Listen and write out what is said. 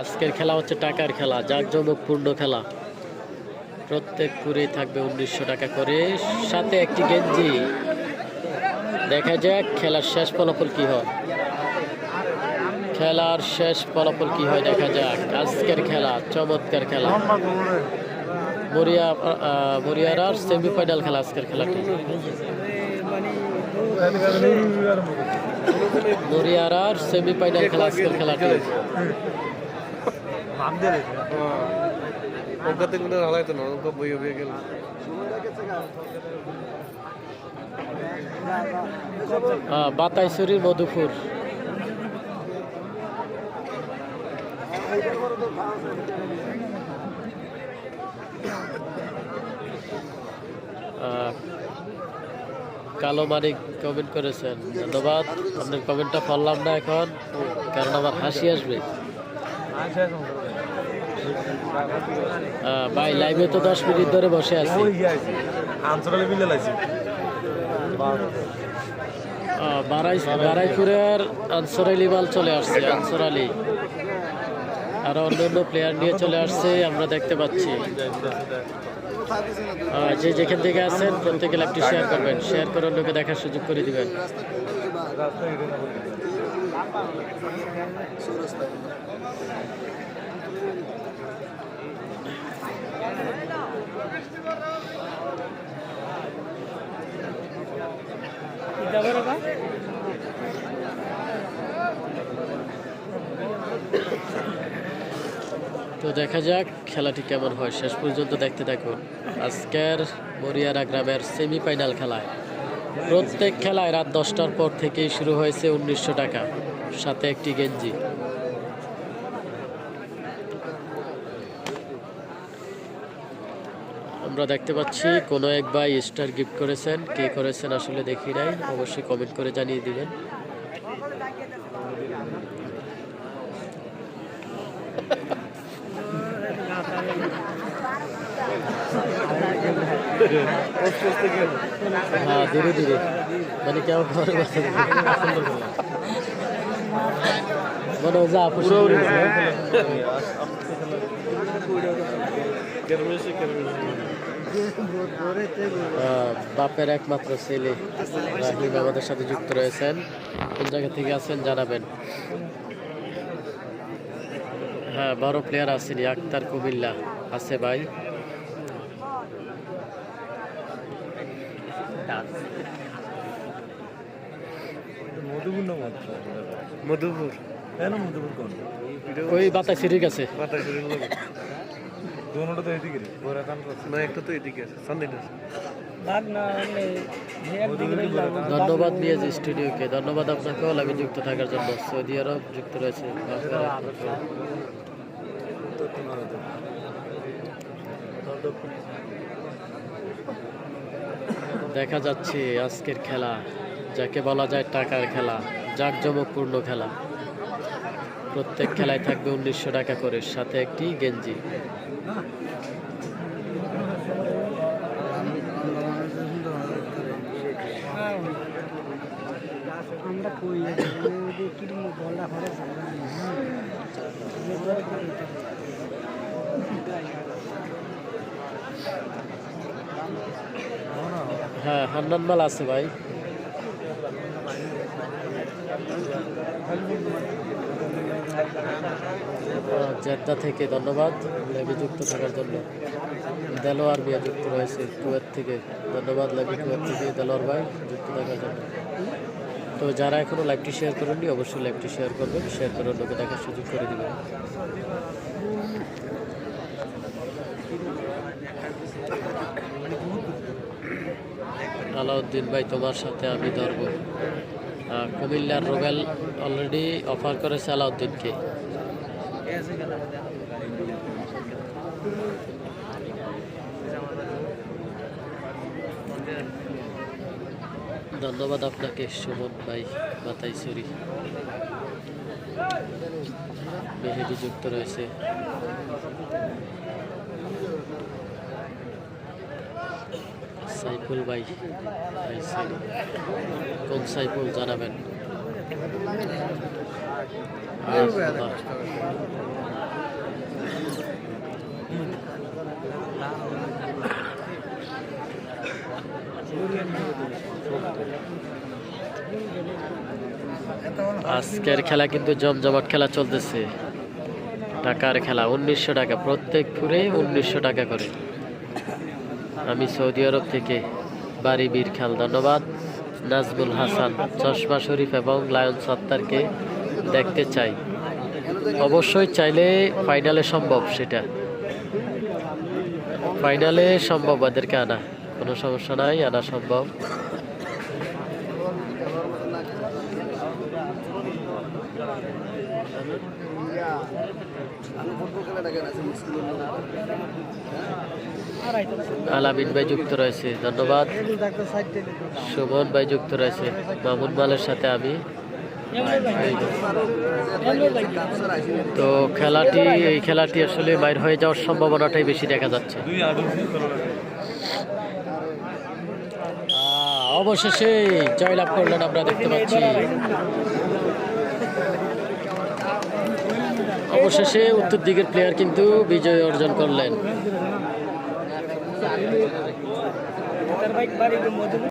আজকের খেলা হচ্ছে টাকার খেলা জাঁকজমকপূর্ণ খেলা। প্রত্যেক পুরেই থাকবে উনিশশো টাকা করে। সাথে একটি গেঞ্জি। দেখা যাক খেলার শেষ ফলাফল কি হয়। খেলার শেষ ফলাফল কি হয় দেখা যাক। আজকের খেলা, চমৎকার খেলা। মরিয়া মরিয়ারার সেমিফাইনাল খেলা আজকের খেলাটি। মরিয়ারার সেমিফাইনাল খেলা আজকের খেলাটি। ওকে বইয়ে বইয়ে গেল। মধুপুর। কালো মানিক কমেন্ট করেছেন ধন্যবাদ। আপনার কমেন্টটা পড়লাম না এখন কারণ আমার হাসি আসবে। ভাই লাইভে তো দশ মিনিট ধরে বসে আছি। বারাই বারাইপুরের আনসর আলী মাল চলে আসছে আনসর আলী। আর অন্যান্য প্লেয়ার নিয়ে চলে আসছে আমরা দেখতে পাচ্ছি। যে যেখান থেকে আছেন প্রত্যেকে লাইভটি শেয়ার করবেন। শেয়ার করে অন্যকে দেখার সুযোগ করে দিবেন। তো দেখা যাক, খেলাটি কেমন হয়। শেষ পর্যন্ত দেখতে থাকুন। আজকের মরিয়ারা গ্রামের সেমিফাইনাল খেলায়। প্রত্যেক খেলায় রাত দশটার পর থেকেই শুরু হয়েছে উনিশশো টাকা। সাথে একটি গেঞ্জি। আমরা দেখতে পাচ্ছি কোনো এক ভাই স্টার গিফট করেছেন, কে করেছেন আসলে দেখি নাই, অবশ্যই কমেন্ট করে জানিয়ে দিবেন। হ্যাঁ ধীরে ধীরে। মানে কেউ ঘরে মানে যা আহ, বাপের একমাত্র ছেলে রাহিম আমাদের সাথে যুক্ত রয়েছেন। কোন জায়গা থেকে আছেন জানাবেন? হ্যাঁ বড় প্লেয়ার আসেনি আক্তার কুমিল্লা। আছে ভাই। মধুপুর না মত মধুপুর। কেন মধুপুর কোন? ওই বাতাস ঠিক আছে লোক দোনোটা তো এদিকে রে ওরা করছে না একটা তো এদিকে আছে সামনে আছে ধন্যবাদ মিয়াজ স্টুডিওকে। ধন্যবাদ আপনাকেও। লাইভে যুক্ত থাকার জন্য। সৌদি আরব যুক্ত রয়েছে। দেখা যাচ্ছে আজকের খেলা যাকে বলা যায় টাকার খেলা। জাঁকজমকপূর্ণ খেলা। প্রত্যেক খেলায় থাকবে উনিশশো টাকা করে, সাথে একটি গেঞ্জি। হ্যাঁ হান্নান মাল আছে ভাই। জেদ্দা থেকে ধন্যবাদ। লাইভে যুক্ত থাকার জন্য। দেলোয়ার মিয়া যুক্ত রয়েছে কুয়েত থেকে। ধন্যবাদ লাইভে কুয়েত থেকে দেলোয়ার ভাই যুক্ত থাকার জন্য। তো যারা এখনও লাইভটি শেয়ার করেননি, অবশ্যই লাইভটি শেয়ার করবেন। শেয়ার করে অন্যকে দেখার সুযোগ করে দেবেন। আলাউদ্দিন ভাই, তোমার সাথে আমি ধরব। কুমিল্লার রোবেল অলরেডি অফার করেছে আলাউদ্দিনকে। ধন্যবাদ আপনাকে সুমন ভাই বাতাইছড়ি মেহেদি যুক্ত রয়েছে। সাইফুল ভাই কোন সাইফুল জানাবেন? আজকের খেলা কিন্তু জমজমাট খেলা চলতেছে। টাকার খেলা, উনিশশো টাকা প্রত্যেক ফুরে উনিশশো টাকা করে। আমি সৌদি আরব থেকে বাড়ি বীর খেল, ধন্যবাদ। নাজমুল হাসান, চশমা শরীফ এবং লায়ন সত্তারকে দেখতে চাই। অবশ্যই চাইলে ফাইনালে সম্ভব সেটা। ফাইনালে সম্ভব, ওদেরকে আনা। কোনো সমস্যা নাই, আনা সম্ভব। আলামিন ভাই যুক্ত রয়েছে, ধন্যবাদ। সুমন ভাই যুক্ত রয়েছে, মামুন মালের সাথে আমি। তো খেলাটি, এই খেলাটি আসলে মায়ের হয়ে যাওয়ার সম্ভাবনাটাই বেশি দেখা যাচ্ছে। অবশেষে জয়লাভ করলেন আমরা দেখতে পাচ্ছি। অবশেষে উত্তর দিকের প্লেয়ার কিন্তু বিজয় অর্জন করলেন। terbaik dari Mojo